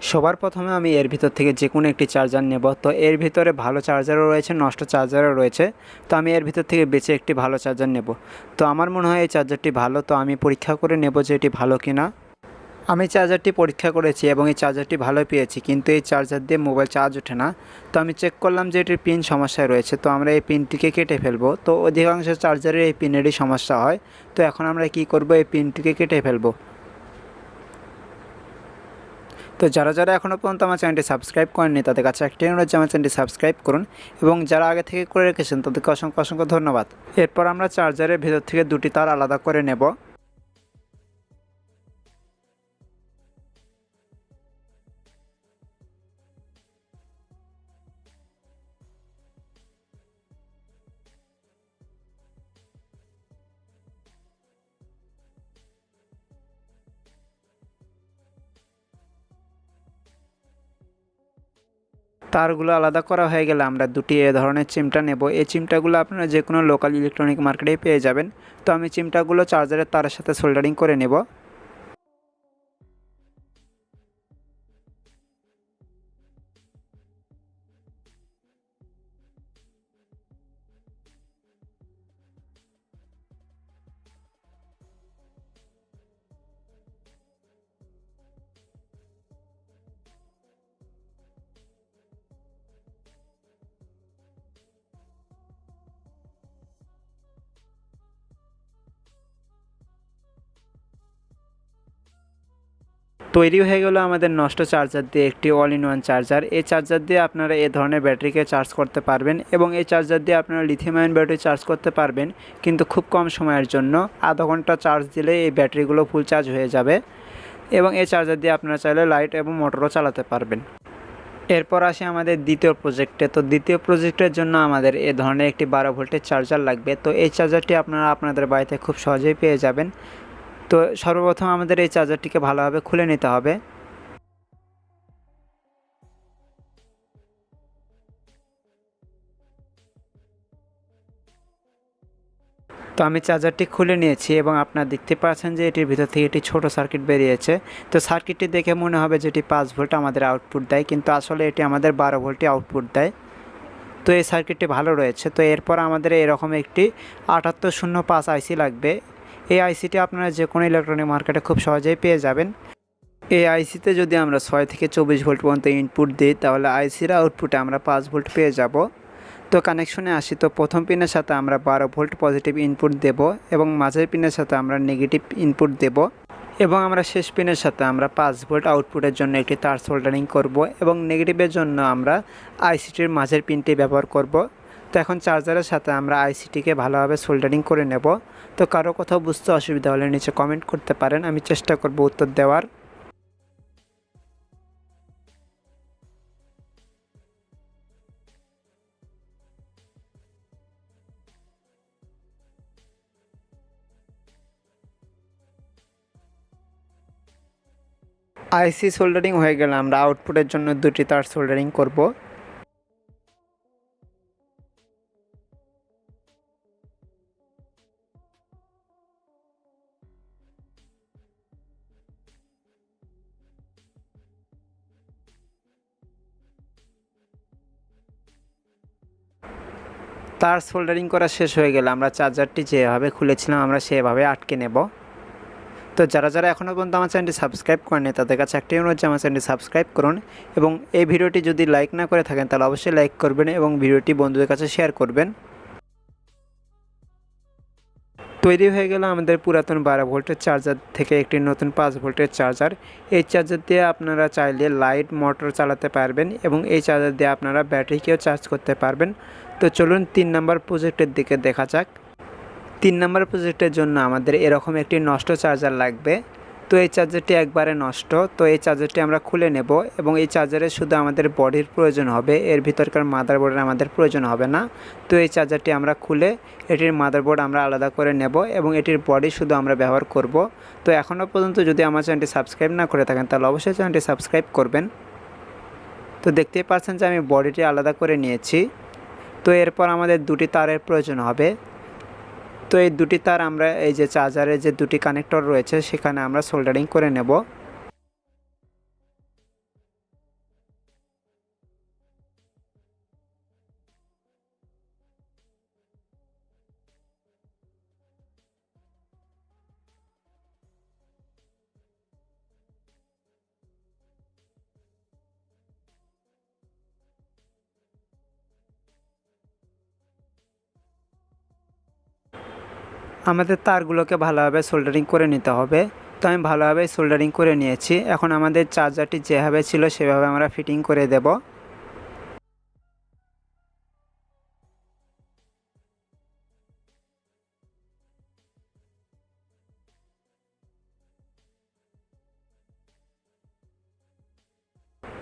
সবার প্রথমে আমি এর ভিতর থেকে যে কোনো একটি চার্জার নেব। তো এর ভিতরে ভালো চার্জারও রয়েছে, নষ্ট চার্জারও রয়েছে। তো আমি এর ভিতর থেকে বেছে একটি ভালো চার্জার নেব। তো আমার মনে হয় এই চার্জারটি ভালো। তো আমি পরীক্ষা করে নেব যে এটি ভালো কিনা। আমি চার্জারটি পরীক্ষা করেছি এবং এই চার্জারটি ভালো পেয়েছি, কিন্তু এই চার্জার দিয়ে মোবাইল চার্জ ওঠে না। তো আমি চেক করলাম যে এটির পিন সমস্যায় রয়েছে। তো আমরা এই পিনটিকে কেটে ফেলব। তো অধিকাংশ চার্জারের এই পিনেরই সমস্যা হয়। তো এখন আমরা কি করব? এই পিনটিকে কেটে ফেলব। তো যারা যারা এখনও পর্যন্ত আমার চ্যানেলটি সাবস্ক্রাইব করেননি, তাদের কাছে একটি অনুরোধ আমার চ্যানেলটি সাবস্ক্রাইব করুন এবং যারা আগে থেকে করে রেখেছেন, তাদেরকে অসংখ্য অসংখ্য ধন্যবাদ। এরপর আমরা চার্জারের ভেতর থেকে দুটি তার আলাদা করে নেব। তারগুলো আলাদা করা হয়ে গেলে আমরা দুটি এ ধরনের চিমটা নেব। এই চিমটাগুলো আপনারা যে কোনো লোকাল ইলেকট্রনিক মার্কেটেই পেয়ে যাবেন। তো আমি চিমটাগুলো চার্জারের তারের সাথে সোল্ডারিং করে নেব। তৈরি হয়ে গেল আমাদের নষ্ট চার্জার দিয়ে একটি অল ইন ওয়ান চার্জার এই চার্জার দিয়ে আপনারা এ ধরনের ব্যাটারিকে চার্জ করতে পারবেন এবং এই চার্জার দিয়ে আপনারা লিথিয়াম আয়ন ব্যাটারি চার্জ করতে পারবেন, কিন্তু খুব কম সময়ের জন্য। আধা ঘণ্টা চার্জ দিলে এই ব্যাটারিগুলো ফুল চার্জ হয়ে যাবে এবং এই চার্জার দিয়ে আপনারা চাইলে লাইট এবং মোটরও চালাতে পারবেন। এরপর আসি আমাদের দ্বিতীয় প্রজেক্টে তো দ্বিতীয় প্রজেক্টের জন্য আমাদের এ ধরনের একটি বারো ভোল্টের চার্জার লাগবে। তো এই চার্জারটি আপনারা আপনাদের বাড়িতে খুব সহজেই পেয়ে যাবেন। তো সর্বপ্রথম আমাদের এই চার্জারটিকে ভালোভাবে খুলে নিতে হবে। তো আমি চার্জারটি খুলে নিয়েছি এবং আপনারা দেখতে পাচ্ছেন যে এটির ভিতর থেকে একটি ছোট সার্কিট বেরিয়েছে। তো সার্কিটটি দেখে মনে হবে যে এটি পাঁচ ভোল্ট আমাদের আউটপুট দেয়, কিন্তু আসলে এটি আমাদের বারো ভোল্টই আউটপুট দেয়। তো এই সার্কিটটি ভালো রয়েছে। তো এরপর আমাদের এরকম একটি আটাত্তর শূন্য পাঁচ আইসি লাগবে। এই আইসিটি আপনারা যে কোনো ইলেকট্রনিক মার্কেটে খুব সহজেই পেয়ে যাবেন। এই আইসিতে যদি আমরা ছয় থেকে চব্বিশ ভোল্ট পর্যন্ত ইনপুট দিই, তাহলে আইসির আউটপুটে আমরা পাঁচ ভোল্ট পেয়ে যাব। তো কানেকশনে আসি, তো প্রথম পিনের সাথে আমরা বারো ভোল্ট পজিটিভ ইনপুট দেব এবং মাঝের পিনের সাথে আমরা নেগেটিভ ইনপুট দেব এবং আমরা শেষ পিনের সাথে আমরা পাঁচ ভোল্ট আউটপুটের জন্য একটি তার সোল্ডারিং করব এবং নেগেটিভের জন্য আমরা আইসিটির মাঝের পিনটি ব্যবহার করব। তো এখন চার্জারের সাথে আমরা আইসিটিকে ভালোভাবে সোল্ডারিং করে নেব। তো কারও কোথাও বুঝতে অসুবিধা হলে নিচে কমেন্ট করতে পারেন, আমি চেষ্টা করব উত্তর দেওয়ার। আইসি সোল্ডারিং হয়ে গেলে আমরা আউটপুটের জন্য দুটি তার সোল্ডারিং করব। তার সোল্ডারিং করা শেষ হয়ে গেলে। আমরা চার্জারটি যেভাবে খুলেছিলাম, আমরা সেভাবে আটকে নেব। তো যারা যারা এখনও পর্যন্ত আমার চ্যানেলটি সাবস্ক্রাইব করেনি তাদের কাছে একটি অনুরোধ যে আমার চ্যানেলটি সাবস্ক্রাইব করুন এবং এই ভিডিওটি যদি লাইক না করে থাকেন, তাহলে অবশ্যই লাইক করবেন এবং ভিডিওটি বন্ধুদের কাছে শেয়ার করবেন। তৈরি হয়ে গেল আমাদের পুরাতন বারো ভোল্টের চার্জার থেকে একটি নতুন পাঁচ ভোল্টের চার্জার। এই চার্জার দিয়ে আপনারা চাইলে লাইট মোটর চালাতে পারবেন এবং এই চার্জার দিয়ে আপনারা ব্যাটারিকেও চার্জ করতে পারবেন। তো চলুন তিন নম্বর প্রজেক্টের দিকে দেখা যাক। তিন নম্বর প্রজেক্টের জন্য আমাদের এরকম একটি নষ্ট চার্জার লাগবে। তো এই চার্জারটি একবারে নষ্ট। তো এই চার্জারটি আমরা খুলে নেব এবং এই চার্জারে শুধু আমাদের বডির প্রয়োজন হবে। এর ভিতরকার মাদারবোর্ডের আমাদের প্রয়োজন হবে না। তো এই চার্জারটি আমরা খুলে এটির মাদারবোর্ড আমরা আলাদা করে নেব এবং এটির বডি শুধু আমরা ব্যবহার করব। তো এখনও পর্যন্ত যদি আমার চ্যানেলটি সাবস্ক্রাইব না করে থাকেন, তাহলে অবশ্যই চ্যানেলটি সাবস্ক্রাইব করবেন। তো দেখতেই পাচ্ছেন যে আমি বডিটি আলাদা করে নিয়েছি। তো এরপর আমাদের দুটি তারের প্রয়োজন হবে। তো এই দুটি তার আমরা, এই যে চার্জারের যে দুটি কানেক্টর রয়েছে, সেখানে আমরা সোল্ডারিং করে নেব। আমাদের তারগুলোকে ভালোভাবে সোল্ডারিং করে নিতে হবে। তো আমি ভালোভাবে সোল্ডারিং করে নিয়েছি। এখন আমাদের চার্জারটি যেভাবে ছিল সেভাবে আমরা ফিটিং করে দেব।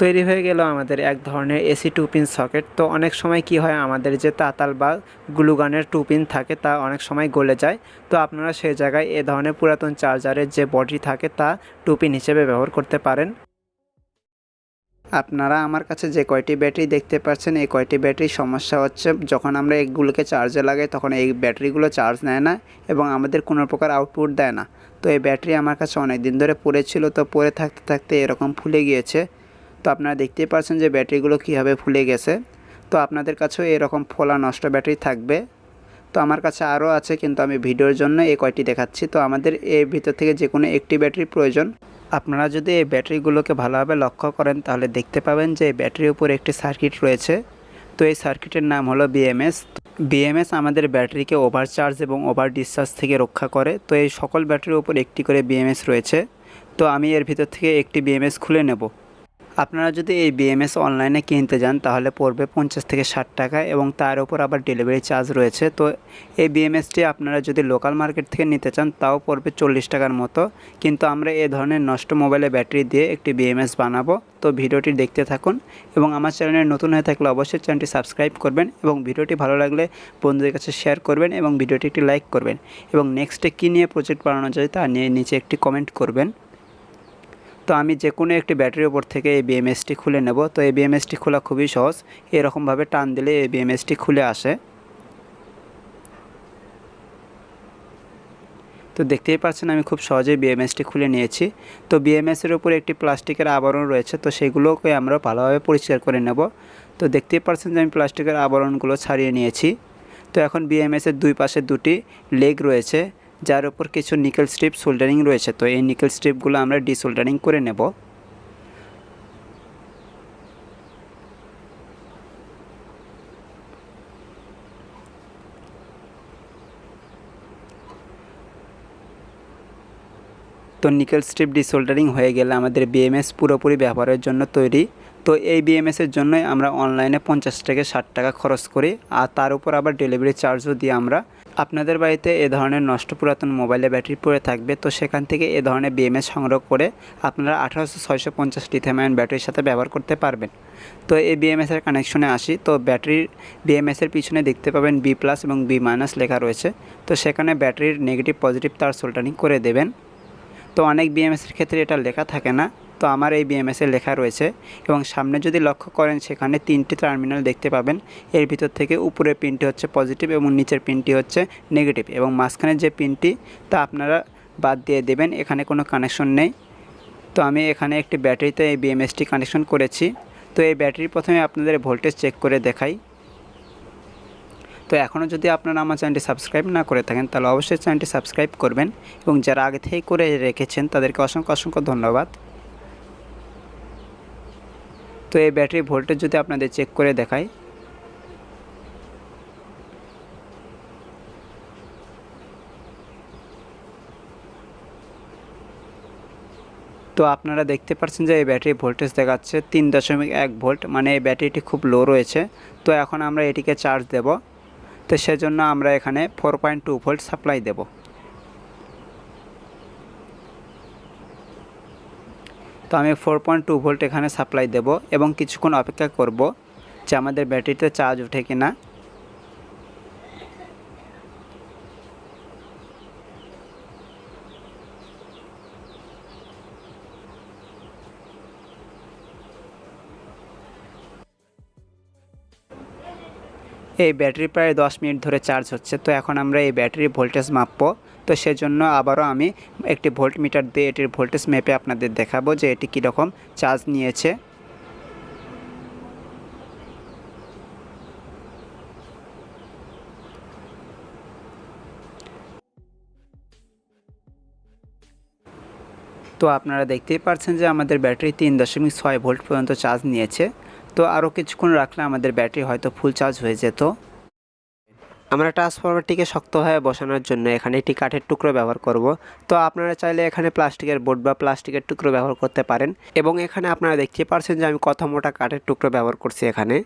তৈরি হয়ে গেল আমাদের এক ধরনের এসি টু পিন সকেট। তো অনেক সময় কি হয়, আমাদের যে তাতাল বা গ্লুগানের টু পিন থাকে, তা অনেক সময় গলে যায়। তো আপনারা সেই জায়গায় এ ধরনের পুরাতন চার্জারের যে বডি থাকে, তা টু পিন হিসেবে ব্যবহার করতে পারেন। আপনারা আমার কাছে যে কয়টি ব্যাটারি দেখতে পাচ্ছেন, এই কয়টি ব্যাটারির সমস্যা হচ্ছে, যখন আমরা এগুলোকে চার্জে লাগাই, তখন এই ব্যাটারিগুলো চার্জ নেয় না এবং আমাদের কোনো প্রকার আউটপুট দেয় না। তো এই ব্যাটারি আমার কাছে অনেক দিন ধরে পড়েছিল তো পরে থাকতে থাকতে এরকম ফুলে গিয়েছে। তো আপনারা দেখতেই পাচ্ছেন যে ব্যাটারিগুলো কীভাবে ফুলে গেছে। তো আপনাদের কাছেও এরকম ফোলা নষ্ট ব্যাটারি থাকবে। তো আমার কাছে আরও আছে, কিন্তু আমি ভিডিওর জন্য এই কয়টি দেখাচ্ছি। তো আমাদের এর ভিতর থেকে যে কোনো একটি ব্যাটারি প্রয়োজন। আপনারা যদি এই ব্যাটারিগুলোকে ভালোভাবে লক্ষ্য করেন, তাহলে দেখতে পাবেন যে ব্যাটারির উপর একটি সার্কিট রয়েছে। তো এই সার্কিটের নাম হলো বিএমএস। বিএমএস আমাদের ব্যাটারিকে ওভারচার্জ এবং ওভার ডিসচার্জ থেকে রক্ষা করে। তো এই সকল ব্যাটারির উপর একটি করে বিএমএস রয়েছে। তো আমি এর ভিতর থেকে একটি বিএমএস খুলে নেব। আপনারা যদি এই বিএমএস অনলাইনে কিনতে যান, তাহলে পড়বে পঞ্চাশ থেকে ষাট টাকা এবং তার উপর আবার ডেলিভারি চার্জ রয়েছে। তো এই বিএমএসটি আপনারা যদি লোকাল মার্কেট থেকে নিতে চান, তাও পড়বে চল্লিশ টাকার মতো। কিন্তু আমরা এ ধরনের নষ্ট মোবাইলে ব্যাটারি দিয়ে একটি বিএমএস বানাবো। তো ভিডিওটি দেখতে থাকুন এবং আমার চ্যানেলে নতুন হয়ে থাকলে অবশ্যই চ্যানেলটি সাবস্ক্রাইব করবেন এবং ভিডিওটি ভালো লাগলে বন্ধুদের কাছে শেয়ার করবেন এবং ভিডিওটি একটি লাইক করবেন এবং নেক্সটে কী নিয়ে প্রজেক্ট বানানো যায় তা নিয়ে নিচে একটি কমেন্ট করবেন। তো আমি যে কোনো একটি ব্যাটারির ওপর থেকে এই বিএমএসটি খুলে নেব। তো এই বিএমএসটি খোলা খুবই সহজ। এরকমভাবে টান দিলে এই বিএমএসটি খুলে আসে। তো দেখতেই পাচ্ছেন আমি খুব সহজেই বিএমএসটি খুলে নিয়েছি। তো বিএমএসের উপর একটি প্লাস্টিকের আবরণ রয়েছে, তো সেগুলোকে আমরা ভালোভাবে পরিষ্কার করে নেব। তো দেখতেই পাচ্ছেন যে আমি প্লাস্টিকের আবরণগুলো ছাড়িয়ে নিয়েছি। তো এখন বিএমএসের দুই পাশে দুটি লেগ রয়েছে। যার উপর কিছু নিকেল স্ট্রিপ সোল্ডারিং রয়েছে। তো এই নিকেল স্ট্রিপগুলো আমরা ডিসোল্ডারিং করে নেব। তো নিকেল স্ট্রিপ ডিসোল্ডারিং হয়ে গেলে আমাদের বিএমএস পুরোপুরি ব্যবহারের জন্য তৈরি। তো এই বিএমএসের জন্যই আমরা অনলাইনে পঞ্চাশ থেকে ষাট টাকা খরচ করি। আর তার উপর আবার ডেলিভারি চার্জও দিই আমরা। আপনাদের বাড়িতে এ ধরনের নষ্ট পুরাতন মোবাইলে ব্যাটারি পড়ে থাকবে, তো সেখান থেকে এ ধরনের বিএমএস সংগ্রহ করে আপনারা আঠারোশো ছয়শো পঞ্চাশ লিথিয়াম ব্যাটারির সাথে ব্যবহার করতে পারবেন। তো এই বিএমএসের কানেকশনে আসি। তো ব্যাটারির বিএমএসের পিছনে দেখতে পাবেন বি প্লাস এবং বি মাইনাস লেখা রয়েছে। তো সেখানে ব্যাটারির নেগেটিভ পজিটিভ তার সোল্টারিং করে দেবেন। তো অনেক বিএমএসের ক্ষেত্রে এটা লেখা থাকে না। তো আমার এই বিএমএসে লেখা রয়েছে এবং সামনে যদি লক্ষ্য করেন সেখানে তিনটি টার্মিনাল দেখতে পাবেন। এর ভিতর থেকে উপরের পিনটি হচ্ছে পজিটিভ এবং নিচের পিনটি হচ্ছে নেগেটিভ এবং মাঝখানে যে পিনটি, তা আপনারা বাদ দিয়ে দেবেন, এখানে কোনো কানেকশন নেই। তো আমি এখানে একটি ব্যাটারিতে এই বিএমএসটি কানেকশন করেছি। তো এই ব্যাটারি প্রথমে আপনাদের ভোল্টেজ চেক করে দেখাই। তো এখনও যদি আপনারা আমার চ্যানেলটি সাবস্ক্রাইব না করে থাকেন, তাহলে অবশ্যই চ্যানেলটি সাবস্ক্রাইব করবেন এবং যারা আগে থেকেই করে রেখেছেন, তাদেরকে অসংখ্য অসংখ্য ধন্যবাদ। তো এই ব্যাটারি ভোল্টেজ যদি আপনাদের চেক করে দেখাই। তো আপনারা দেখতে পাচ্ছেন যে এই ব্যাটারি ভোল্টেজ দেখাচ্ছে তিন দশমিক এক ভোল্ট মানে এই ব্যাটারিটি খুব লো রয়েছে। তো এখন আমরা এটিকে চার্জ দেব। তো সেজন্য আমরা এখানে four point two volt supply দেব। তো আমি ফোর পয়েন্ট টু ভোল্ট এখানে সাপ্লাই দেব এবং কিছুক্ষণ অপেক্ষা করব যে আমাদের ব্যাটারিতে চার্জ ওঠে কি এই ব্যাটারি প্রায় দশ মিনিট ধরে চার্জ হচ্ছে। তো এখন আমরা এই ব্যাটারির ভোল্টেজ মাপবো। তো সেজন্য আবারও আমি একটি ভোল্ট মিটার দিয়ে এটির ভোল্টেজ মেপে আপনাদের দেখাবো যে এটি কীরকম চার্জ নিয়েছে। তো আপনারা দেখতেই পাচ্ছেন যে আমাদের ব্যাটারি তিন দশমিক ছয় ভোল্ট পর্যন্ত চার্জ নিয়েছে। তো আরও কিছুক্ষণ রাখলে আমাদের ব্যাটারি হয়তো ফুল চার্জ হয়ে যেত। আমরা ট্রান্সফরমারটিকে শক্তভাবে বসানোর জন্য এখানে একটি কাঠের টুকরো ব্যবহার করব। তো আপনারা চাইলে এখানে প্লাস্টিকের বোর্ড বা প্লাস্টিকের টুকরো ব্যবহার করতে পারেন। এবং এখানে আপনারা দেখতে পারছেন যে আমি কত মোটা কাঠের টুকরো ব্যবহার করছি এখানে।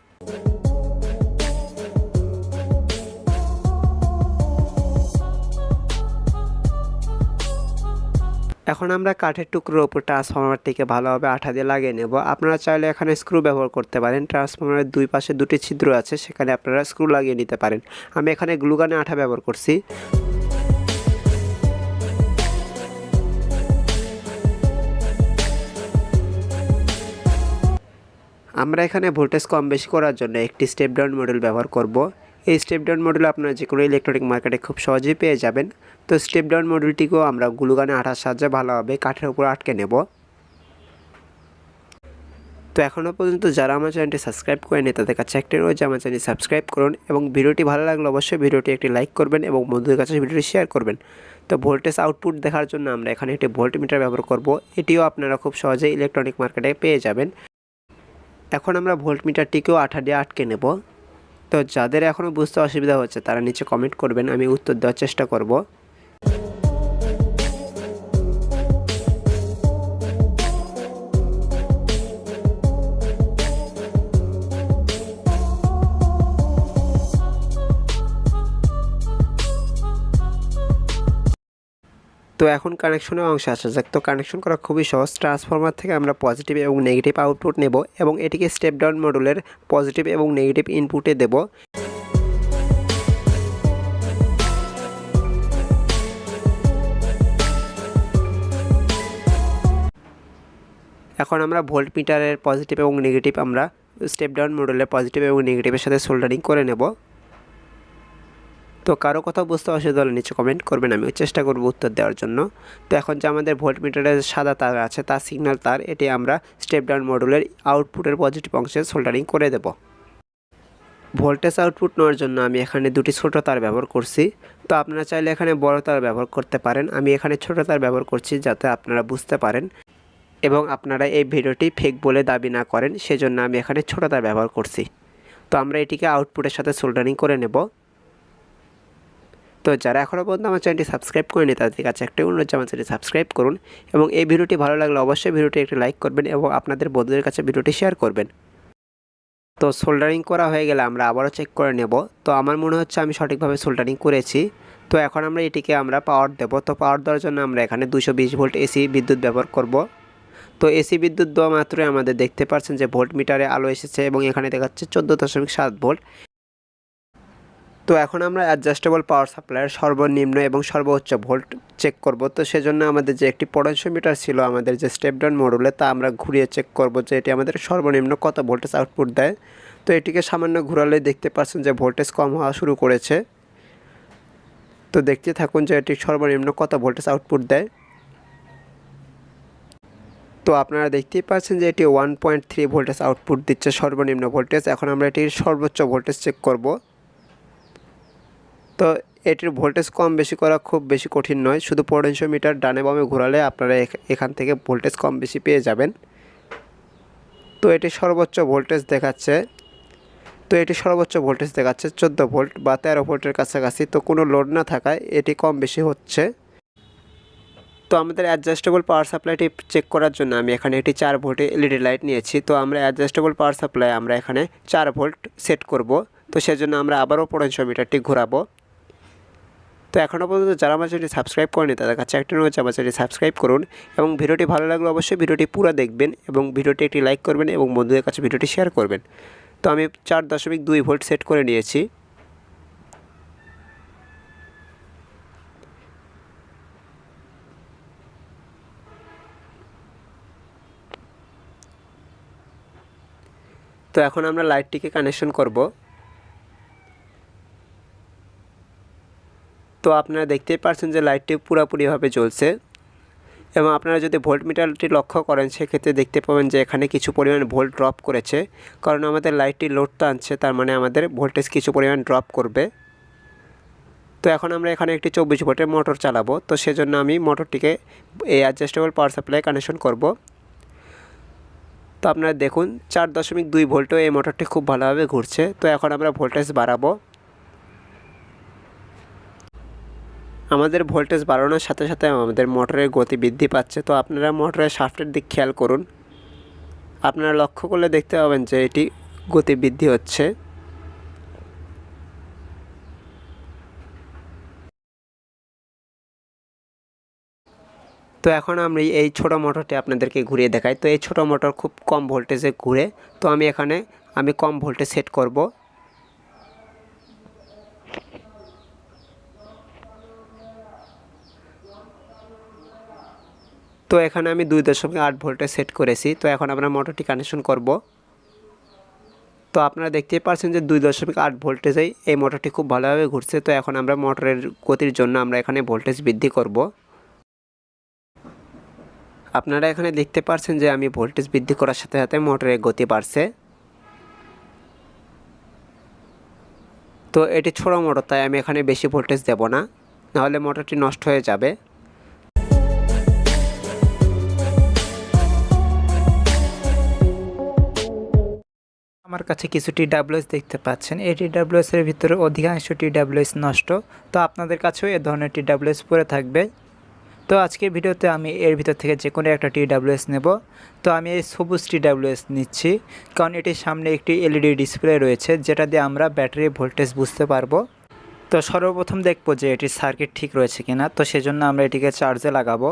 এখন আমরা কাঠের টুকরোর উপর ট্রান্সফর্মারটিকে ভালোভাবে আঠা দিয়ে লাগিয়ে নেব। আপনারা চাইলে এখানে স্ক্রু ব্যবহার করতে পারেন। ট্রান্সফর্মারের দুই পাশে দুটি ছিদ্র আছে, সেখানে আপনারা স্ক্রু লাগিয়ে নিতে পারেন। আমি এখানে গ্লুগানে আঠা ব্যবহার করছি। আমরা এখানে ভোল্টেজ কম বেশি করার জন্য একটি স্টেপ ডাউন মডেল ব্যবহার করব। এই স্টেপ ডাউন মডেল আপনারা যে কোনো ইলেকট্রনিক মার্কেটে খুব সহজেই পেয়ে যাবেন। তো স্টেপ ডাউন মডেলটিকেও আমরা গ্লুগানে আঠার সাহায্যে ভালোভাবে কাঠের উপর আটকে নেব। তো এখনও পর্যন্ত যারা আমার চ্যানেলটি সাবস্ক্রাইব করেনি তাদের কাছে একটি রয়েছে আমার চ্যানেলটি সাবস্ক্রাইব করুন এবং ভিডিওটি ভালো লাগলে অবশ্যই ভিডিওটি একটি লাইক করবেন এবং বন্ধুদের কাছে ভিডিওটি শেয়ার করবেন। তো ভোল্টেজ আউটপুট দেখার জন্য আমরা এখানে একটি ভোল্ট মিটার ব্যবহার করব। এটিও আপনারা খুব সহজেই ইলেকট্রনিক মার্কেটে পেয়ে যাবেন। এখন আমরা ভোল্ট মিটারটিকেও আঠা দিয়ে আটকে নেব। তো যাদের এখনও বুঝতে অসুবিধা হচ্ছে, তারা নিচে কমেন্ট করবেন, আমি উত্তর দেওয়ার চেষ্টা করব। তো এখন কানেকশনের অংশ আসা যাক, তো কানেকশন করা খুবই সহজ। ট্রান্সফরমার থেকে আমরা পজিটিভ এবং নেগেটিভ আউটপুট নেব এবং এটিকে স্টেপ ডাউন মডুলের পজিটিভ এবং নেগেটিভ ইনপুটে দেব। এখন আমরা ভোল্ট মিটারের পজিটিভ এবং নেগেটিভ আমরা স্টেপ ডাউন মডেলের পজিটিভ এবং নেগেটিভের সাথে সোল্ডারিং করে নেব। তো কারও কথা বুঝতে অসুবিধা হলে নিচে কমেন্ট করবেন আমি চেষ্টা করব উত্তর দেওয়ার জন্য। তো এখন যে আমাদের ভোল্ট মিটারের সাদা তার আছে, তার সিগন্যাল তার, এটি আমরা স্টেপ ডাউন মডুলের আউটপুটের পজিটিভ অংশে সোল্ডারিং করে দেব। ভোল্টেজ আউটপুট নেওয়ার জন্য আমি এখানে দুটি ছোট তার ব্যবহার করছি। তো আপনারা চাইলে এখানে বড় তার ব্যবহার করতে পারেন। আমি এখানে ছোট তার ব্যবহার করছি যাতে আপনারা বুঝতে পারেন এবং আপনারা এই ভিডিওটি ফেক বলে দাবি না করেন, সেজন্য আমি এখানে ছোট তার ব্যবহার করছি। তো আমরা এটিকে আউটপুটের সাথে সোল্ডারিং করে নেব। তো যারা এখনও পর্যন্ত আমার চ্যানেলটি সাবস্ক্রাইব করেনি তাদের কাছে একটা অনুরোধ আমার চ্যানেলটি সাবস্ক্রাইব করুন এবং এই ভিডিওটি ভালো লাগলে অবশ্যই ভিডিওটি একটি লাইক করবেন এবং আপনাদের বন্ধুদের কাছে ভিডিওটি শেয়ার করবেন। তো সোল্ডারিং করা হয়ে গেলে আমরা আবারও চেক করে নেব। তো আমার মনে হচ্ছে আমি সঠিকভাবে সোল্ডারিং করেছি। তো এখন আমরা এটিকে আমরা পাওয়ার দেব। তো পাওয়ার দেওয়ার জন্য আমরা এখানে দুশো ভোল্ট এসি বিদ্যুৎ ব্যবহার করব। তো এসি বিদ্যুৎ দেওয়া মাত্রই আমাদের দেখতে পাচ্ছেন যে ভোল্ট মিটারে আলো এসেছে এবং এখানে দেখাচ্ছে চোদ্দ দশমিক সাত ভোল্ট তো এখন আমরা অ্যাডজাস্টেবল পাওয়ার সাপ্লাইয়ের সর্বনিম্ন এবং সর্বোচ্চ ভোল্ট চেক করব। তো সেজন্য আমাদের যে একটি পটেনশিওমিটার ছিল আমাদের যে স্টেপ ডাউন মডুলে তা আমরা ঘুরিয়ে চেক করব যে এটি আমাদের সর্বনিম্ন কত ভোল্টেজ আউটপুট দেয়। তো এটিকে সামান্য ঘুরালে দেখতে পাচ্ছেন যে ভোল্টেজ কম হওয়া শুরু করেছে। তো দেখতে থাকুন যে এটি সর্বনিম্ন কত ভোল্টেজ আউটপুট দেয়। তো আপনারা দেখতেই পাচ্ছেন যে এটি one point three voltage output দিচ্ছে সর্বনিম্ন ভোল্টেজ এখন আমরা এটির সর্বোচ্চ ভোল্টেজ চেক করব। তো এটির ভোল্টেজ কম বেশি করা খুব বেশি কঠিন নয়। শুধু মিটার ডানে বামে ঘোরালে আপনারা এখান থেকে ভোল্টেজ কম বেশি পেয়ে যাবেন। তো এটি সর্বোচ্চ ভোল্টেজ দেখাচ্ছে। তো এটি সর্বোচ্চ ভোল্টেজ দেখাচ্ছে চোদ্দ ভোল্ট বা তেরো ভোল্টের কাছাকাছি। তো কোনো লোড না থাকায় এটি কম বেশি হচ্ছে। তো আমাদের অ্যাডজাস্টেবল পাওয়ার সাপ্লাইটি চেক করার জন্য আমি এখানে একটি চার ভোল্টের এলইডি লাইট নিয়েছি। তো আমরা অ্যাডজাস্টেবল পাওয়ার সাপ্লাই আমরা এখানে চার ভোল্ট সেট করব। তো সেজন্য আমরা আবারও মিটারটি ঘোরাবো। তো এখনও পর্যন্ত যারা আমার চ্যানেলটি সাবস্ক্রাইব করেনি তাদের কাছে একটা রয়েছে আমার চ্যানেলটি সাবস্ক্রাইব করুন এবং ভিডিওটি ভালো লাগলে অবশ্যই ভিডিওটি পুরো দেখবেন এবং ভিডিওটি একটি লাইক করবেন এবং বন্ধুদের কাছে ভিডিওটি শেয়ার করবেন। তো আমি চার দশমিক দুই ভোল্ট সেট করে নিয়েছি। তো এখন আমরা লাইটটিকে কানেকশন করব। তো আপনারা দেখতেই পাচ্ছেন যে লাইটটি পুরোপুরিভাবে জ্বলছে এবং আপনারা যদি ভোল্ট মিটারটি লক্ষ্য করেন, সেক্ষেত্রে দেখতে পাবেন যে এখানে কিছু পরিমাণ ভোল্ট ড্রপ করেছে। কারণ আমাদের লাইটটি লোড টানছে, তার মানে আমাদের ভোল্টেজ কিছু পরিমাণ ড্রপ করবে। তো এখন আমরা এখানে একটি চব্বিশ ভোল্টের মোটর চালাবো। তো সেজন্য আমি মোটরটিকে এই অ্যাডজাস্টেবল পাওয়ার সাপ্লাই কানেকশন করব। তো আপনারা দেখুন, চার দশমিক দুই ভোল্টও এই মোটরটি খুব ভালোভাবে ঘুরছে। তো এখন আমরা ভোল্টেজ বাড়াবো। আমাদের ভোল্টেজ বাড়ানোর সাথে সাথে আমাদের মোটরের গতি বৃদ্ধি পাচ্ছে। তো আপনারা মোটরের শাফটের দিক খেয়াল করুন। আপনারা লক্ষ্য করলে দেখতে পাবেন যে এটি গতি বৃদ্ধি হচ্ছে। তো এখন আমি এই ছোট মোটরটি আপনাদেরকে ঘুরিয়ে দেখাই। তো এই ছোট মোটর খুব কম ভোল্টেজে ঘুরে। তো আমি এখানে, আমি কম ভোল্টেজ সেট করব। তো এখানে আমি দুই দশমিক আট ভোল্টে সেট করেছি, তো এখন আমরা মোটরটি কানেকশন করব। তো আপনারা দেখতেই পাচ্ছেন যে দুই দশমিক আট ভোল্টেজেই এই মোটরটি খুব ভালোভাবে ঘুরছে, তো এখন আমরা মোটরের গতির জন্য আমরা এখানে ভোল্টেজ বৃদ্ধি করব। আপনারা এখানে দেখতে পাচ্ছেন যে আমি ভোল্টেজ বৃদ্ধি করার সাথে সাথে মোটরের গতি বাড়ছে। তো এটি ছোটো মোটর, তাই আমি এখানে বেশি ভোল্টেজ দেব না, নাহলে মোটরটি নষ্ট হয়ে যাবে। আমার কাছে কিছু টি টিডাব্লিউএস দেখতে পাচ্ছেন। এই টিডাব্লিউএস এর ভিতরে অধিকাংশ টি টিডাব্লিউএস নষ্ট। তো আপনাদের কাছেও এ ধরনের টি টিডাব্লিউএস পড়ে থাকবে। তো আজকের ভিডিওতে আমি এর ভিতর থেকে যে কোনো একটা টি টিডাব্লিউএস নেব। তো আমি এই সবুজ টি টিডাব্লিউএস নিচ্ছি। কারণ এটির সামনে একটি এলইডি ডিসপ্লে রয়েছে, যেটা দিয়ে আমরা ব্যাটারি ভোল্টেজ বুঝতে পারব। তো সর্বপ্রথম দেখব যে এটির সার্কিট ঠিক রয়েছে কিনা। তো সেজন্য আমরা এটিকে চার্জে লাগাবো।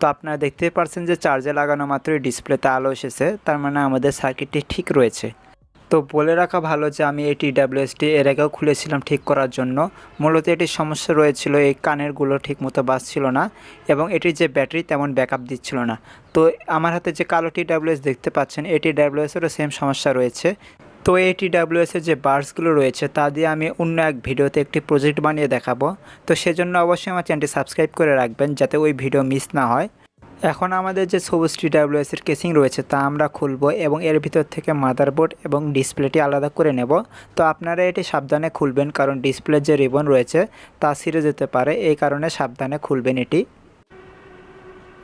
তো আপনারা দেখতেই পারছেন যে চার্জে লাগানো মাত্রই ডিসপ্লেতে আলো এসেছে। তার মানে আমাদের সার্কিটটি ঠিক রয়েছে। তো বলে রাখা ভালো যে আমি এই টিডাব্লিউএসটি এর আগেও খুলেছিলাম ঠিক করার জন্য। মূলত এটির সমস্যা রয়েছিল, এই কানেরগুলো ঠিক মতো বাজছিল না এবং এটির যে ব্যাটারি তেমন ব্যাকআপ দিচ্ছিল না। তো আমার হাতে যে কালো টিডাব্লিউএস দেখতে পাচ্ছেন, এই টিডাব্লিউএসেরও সেম সমস্যা রয়েছে। তো এই টিডাব্লিউএসের যে বার্সগুলো রয়েছে, তা দিয়ে আমি অন্য এক ভিডিওতে একটি প্রজেক্ট বানিয়ে দেখাবো। তো সেজন্য অবশ্যই আমার চ্যানেলটি সাবস্ক্রাইব করে রাখবেন, যাতে ওই ভিডিও মিস না হয়। এখন আমাদের যে সবুজ এর কেসিং রয়েছে তা আমরা খুলবো এবং এর ভিতর থেকে মাদারবোর্ড এবং ডিসপ্লেটি আলাদা করে নেব। তো আপনারা এটি সাবধানে খুলবেন কারণ ডিসপ্লের যে রিবন রয়েছে তা ছিঁড়ে যেতে পারে, এই কারণে সাবধানে খুলবেন এটি।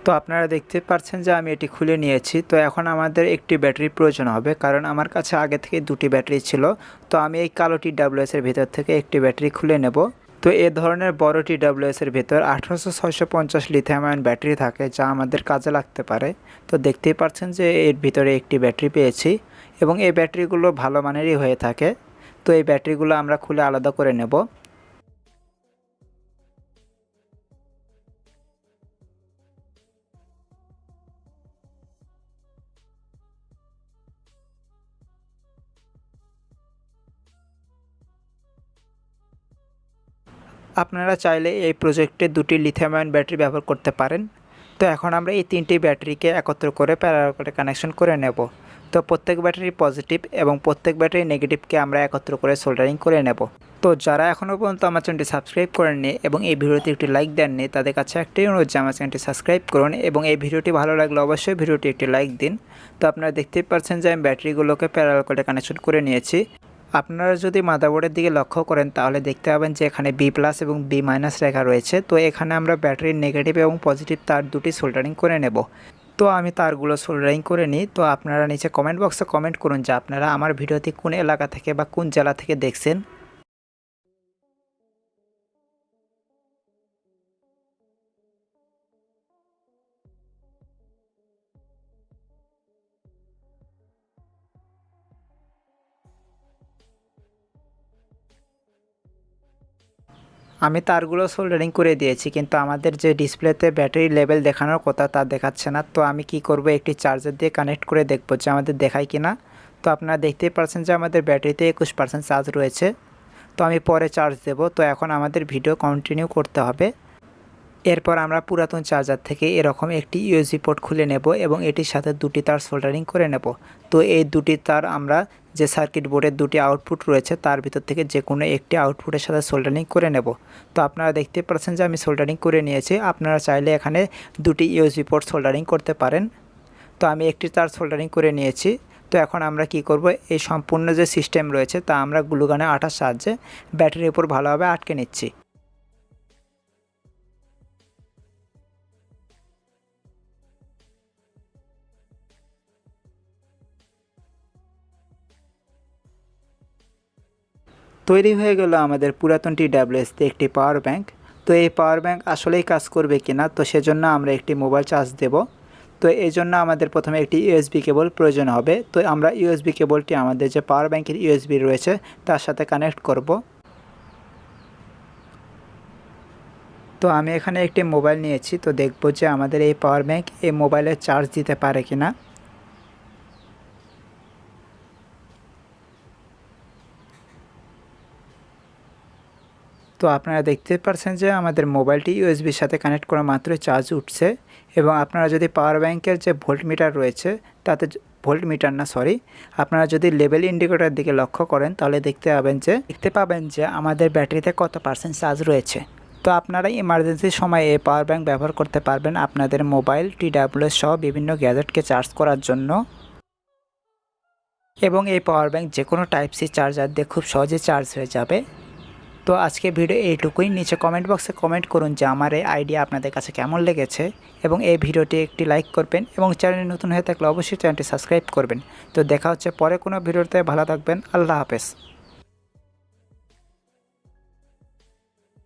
তো আপনারা দেখতে পাচ্ছেন যে আমি এটি খুলে নিয়েছি। তো এখন আমাদের একটি ব্যাটারির প্রয়োজন হবে কারণ আমার কাছে আগে থেকে দুটি ব্যাটারি ছিল। তো আমি এই কালো টিডাব্লিউএস এর ভিতর থেকে একটি ব্যাটারি খুলে নেব। তো এ ধরনের বড় টিডাব্লিউএসের ভেতর আঠারোশো ছয়শো পঞ্চাশ লিথিয়াম আয়ন ব্যাটারি থাকে, যা আমাদের কাজে লাগতে পারে। তো দেখতেই পাচ্ছেন যে এর ভিতরে একটি ব্যাটারি পেয়েছি এবং এই ব্যাটারিগুলো ভালো মানেরই হয়ে থাকে। তো এই ব্যাটারিগুলো আমরা খুলে আলাদা করে নেব। আপনারা চাইলে এই প্রজেক্টে দুটি লিথিয়াম আয়ন ব্যাটারি ব্যবহার করতে পারেন। তো এখন আমরা এই তিনটি ব্যাটারিকে একত্র করে প্যারাল কানেকশন করে নেব। তো প্রত্যেক ব্যাটারি পজিটিভ এবং প্রত্যেক ব্যাটারি নেগেটিভকে আমরা একত্র করে সোল্ডারিং করে নেব। তো যারা এখনও পর্যন্ত আমার চ্যানেলটি সাবস্ক্রাইব করেননি এবং এই ভিডিওতে একটি লাইক দেননি, তাদের কাছে একটাই অনুরোধ যে আমার চ্যানেলটি সাবস্ক্রাইব করুন এবং এই ভিডিওটি ভালো লাগলে অবশ্যই ভিডিওটি একটি লাইক দিন। তো আপনারা দেখতেই পাচ্ছেন যে আমি ব্যাটারিগুলোকে প্যারাল করে কানেকশন করে নিয়েছি। আপনারা যদি মাদারবোর্ডের দিকে লক্ষ্য করেন, তাহলে দেখতে পাবেন যে এখানে বি প্লাস এবং বি মাইনাস রেখা রয়েছে। তো এখানে আমরা ব্যাটারির নেগেটিভ এবং পজিটিভ তার দুটি সোল্ডারিং করে নেব। তো আমি তারগুলো সোল্ডারিং করে নিই। তো আপনারা নিচে কমেন্ট বক্সে কমেন্ট করুন যে আপনারা আমার ভিডিওটি কোন এলাকা থেকে বা কোন জেলা থেকে দেখছেন। আমি তারগুলো সোল্ডারিং করে দিয়েছি, কিন্তু আমাদের যে ডিসপ্লেতে ব্যাটারি লেভেল দেখানোর কথা তা দেখাচ্ছে না। তো আমি কি করব? একটি চার্জার দিয়ে কানেক্ট করে দেখব যে আমাদের দেখায় কি না। তো আপনারা দেখতেই পারছেন যে আমাদের ব্যাটারিতে একুশ পার্সেন্ট চার্জ রয়েছে। তো আমি পরে চার্জ দেব। তো এখন আমাদের ভিডিও কন্টিনিউ করতে হবে। এরপর আমরা পুরাতন চার্জার থেকে এরকম একটি ইউএসবি পোর্ট খুলে নেব এবং এটির সাথে দুটি তার সোল্ডারিং করে নেব। তো এই দুটি তার আমরা যে সার্কিট বোর্ডের দুটি আউটপুট রয়েছে, তার ভিতর থেকে যে কোনো একটি আউটপুটের সাথে সোল্ডারিং করে নেব। তো আপনারা দেখতে পাচ্ছেন যে আমি সোল্ডারিং করে নিয়েছি। আপনারা চাইলে এখানে দুটি ইউএসবি পোর্ট সোল্ডারিং করতে পারেন। তো আমি একটি তার সোল্ডারিং করে নিয়েছি। তো এখন আমরা কি করব? এই সম্পূর্ণ যে সিস্টেম রয়েছে, তা আমরা গ্লুগানে আটার সাহায্যে ব্যাটারির উপর ভালোভাবে আটকে নিচ্ছি। তৈরি হয়ে গেল আমাদের পুরাতন টি ডাব্লিউএসতে একটি পাওয়ার ব্যাংক তো তো এই পাওয়ার ব্যাংক আসলেই কাজ করবে কিনা, তো সেজন্য আমরা একটি মোবাইল চার্জ দেব। তো এই জন্য আমাদের প্রথমে একটি ইউএসবি কেবল প্রয়োজন হবে। তো আমরা ইউএসবি কেবলটি আমাদের যে পাওয়ার ব্যাংকের ইউএসবি রয়েছে, তার সাথে কানেক্ট করব। তো আমি এখানে একটি মোবাইল নিয়েছি। তো দেখব যে আমাদের এই পাওয়ার ব্যাংক এই মোবাইলে চার্জ দিতে পারে কিনা। তো আপনারা দেখতে পাচ্ছেন যে আমাদের মোবাইলটি ইউএসবির সাথে কানেক্ট করা মাত্রই চার্জ উঠছে এবং আপনারা যদি পাওয়ার ব্যাংকের যে ভোল্ট মিটার রয়েছে, তাতে ভোল্ট মিটার না সরি আপনারা যদি লেভেল ইন্ডিকেটরের দিকে লক্ষ্য করেন, তাহলে দেখতে পাবেন যে, দেখতে পাবেন যে আমাদের ব্যাটারিতে কত পার্সেন্ট চার্জ রয়েছে। তো আপনারা ইমার্জেন্সি সময়ে এই পাওয়ার ব্যাংক ব্যবহার করতে পারবেন আপনাদের মোবাইল টিডাব্লিউএস সহ বিভিন্ন গ্যাজেটকে চার্জ করার জন্য। এবং এই পাওয়ার ব্যাংক যে কোনো টাইপ সি চার্জার দিয়ে খুব সহজে চার্জ হয়ে যাবে। তো আজকে ভিডিও এইটুকুই। নিচে কমেন্ট বক্সে কমেন্ট করুন যে আমার এই আইডিয়া আপনাদের কাছে কেমন লেগেছে এবং এই ভিডিওটি একটি লাইক করবেন এবং চ্যানেল নতুন হয়ে থাকলে অবশ্যই চ্যানেলটি সাবস্ক্রাইব করবেন। তো দেখা হচ্ছে পরে কোনো ভিডিওতে। ভালো থাকবেন। আল্লাহ হাফেজ।